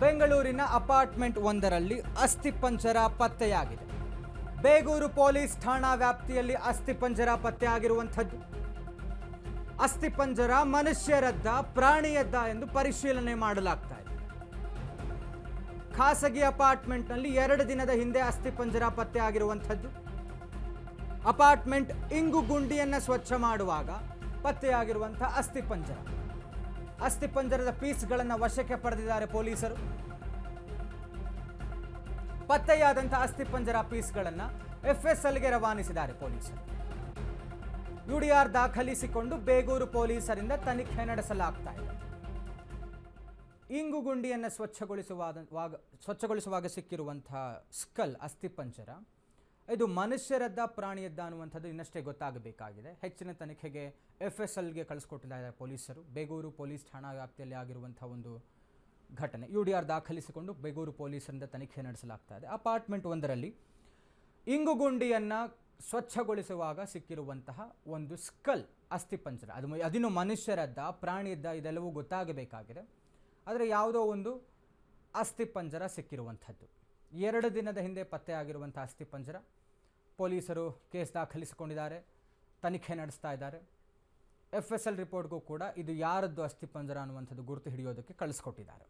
ಬೆಂಗಳೂರಿನ ಅಪಾರ್ಟ್ಮೆಂಟ್ ಒಂದರಲ್ಲಿ ಅಸ್ಥಿಪಂಜರ ಪತ್ತೆಯಾಗಿದೆ. ಬೇಗೂರು ಪೊಲೀಸ್ ಠಾಣಾ ವ್ಯಾಪ್ತಿಯಲ್ಲಿ ಅಸ್ಥಿಪಂಜರ ಪತ್ತೆಯಾಗಿರುವಂಥದ್ದು. ಅಸ್ಥಿಪಂಜರ ಮನುಷ್ಯರದ್ದ, ಪ್ರಾಣಿಯದ್ದ ಎಂದು ಪರಿಶೀಲನೆ ಮಾಡಲಾಗ್ತಾ ಇದೆ. ಖಾಸಗಿ ಅಪಾರ್ಟ್ಮೆಂಟ್ನಲ್ಲಿ ಎರಡು ದಿನದ ಹಿಂದೆ ಅಸ್ಥಿಪಂಜರ ಪತ್ತೆಯಾಗಿರುವಂಥದ್ದು. ಅಪಾರ್ಟ್ಮೆಂಟ್ ಇಂಗು ಗುಂಡಿಯನ್ನು ಸ್ವಚ್ಛ ಮಾಡುವಾಗ ಪತ್ತೆಯಾಗಿರುವಂಥ ಅಸ್ಥಿಪಂಜರ ಅಸ್ಥಿಪಂಜರದ ಪೀಸ್ಗಳನ್ನು ವಶಕ್ಕೆ ಪಡೆದಿದ್ದಾರೆ ಪೊಲೀಸರು. ಪತ್ತೆಯಾದಂತಹ ಅಸ್ಥಿಪಂಜರ ಪೀಸ್ಗಳನ್ನು ಎಫ್ಎಸ್ಎಲ್ಗೆ ರವಾನಿಸಿದ್ದಾರೆ ಪೊಲೀಸರು. ಯುಡಿಆರ್ ದಾಖಲಿಸಿಕೊಂಡು ಬೇಗೂರು ಪೊಲೀಸರಿಂದ ತನಿಖೆ ನಡೆಸಲಾಗ್ತಾ ಇದೆ. ಇಂಗು ಗುಂಡಿಯನ್ನು ಸ್ವಚ್ಛಗೊಳಿಸುವಾಗ ಸ್ವಚ್ಛಗೊಳಿಸುವಾಗ ಸಿಕ್ಕಿರುವಂತಹ ಸ್ಕಲ್ ಅಸ್ಥಿಪಂಜರ ಇದು ಮನುಷ್ಯರದ್ದ ಪ್ರಾಣಿಯದ್ದ ಅನ್ನುವಂಥದ್ದು ಇನ್ನಷ್ಟೇ ಗೊತ್ತಾಗಬೇಕಾಗಿದೆ. ಹೆಚ್ಚಿನ ತನಿಖೆಗೆ ಎಫ್ ಎಸ್ ಎಲ್ಗೆ ಕಳಿಸ್ಕೊಟ್ಟಿದ್ದಾರೆ ಪೊಲೀಸರು. ಬೇಗೂರು ಪೊಲೀಸ್ ಠಾಣಾ ವ್ಯಾಪ್ತಿಯಲ್ಲಿ ಆಗಿರುವಂಥ ಒಂದು ಘಟನೆ. ಯು ಡಿ ಆರ್ ದಾಖಲಿಸಿಕೊಂಡು ಬೇಗೂರು ಪೊಲೀಸರಿಂದ ತನಿಖೆ ನಡೆಸಲಾಗ್ತಾ ಇದೆ. ಅಪಾರ್ಟ್ಮೆಂಟ್ ಒಂದರಲ್ಲಿ ಇಂಗುಗುಂಡಿಯನ್ನು ಸ್ವಚ್ಛಗೊಳಿಸುವಾಗ ಸಿಕ್ಕಿರುವಂತಹ ಒಂದು ಸ್ಕಲ್ ಅಸ್ಥಿಪಂಜರ ಅದು ಅದಿನ್ನು ಮನುಷ್ಯರದ್ದ ಪ್ರಾಣಿಯದ್ದ ಇದೆಲ್ಲವೂ ಗೊತ್ತಾಗಬೇಕಾಗಿದೆ. ಆದರೆ ಯಾವುದೋ ಒಂದು ಅಸ್ಥಿಪಂಜರ ಸಿಕ್ಕಿರುವಂಥದ್ದು. ಎರಡು ದಿನದ ಹಿಂದೆ ಪತ್ತೆಯಾಗಿರುವಂಥ ಅಸ್ಥಿಪಂಜರ ಪೊಲೀಸರು ಕೇಸ್ ದಾಖಲಿಸಿಕೊಂಡಿದ್ದಾರೆ. ತನಿಖೆ ನಡೆಸ್ತಾ ಇದ್ದಾರೆ. ಎಫ್ ಎಸ್ ಎಲ್ ರಿಪೋರ್ಟ್ಗೂ ಕೂಡ ಇದು ಯಾರದ್ದು ಅಸ್ಥಿಪಂಜರ ಅನ್ನುವಂಥದ್ದು ಗುರುತು ಹಿಡಿಯೋದಕ್ಕೆ ಕಳಿಸ್ಕೊಟ್ಟಿದ್ದಾರೆ.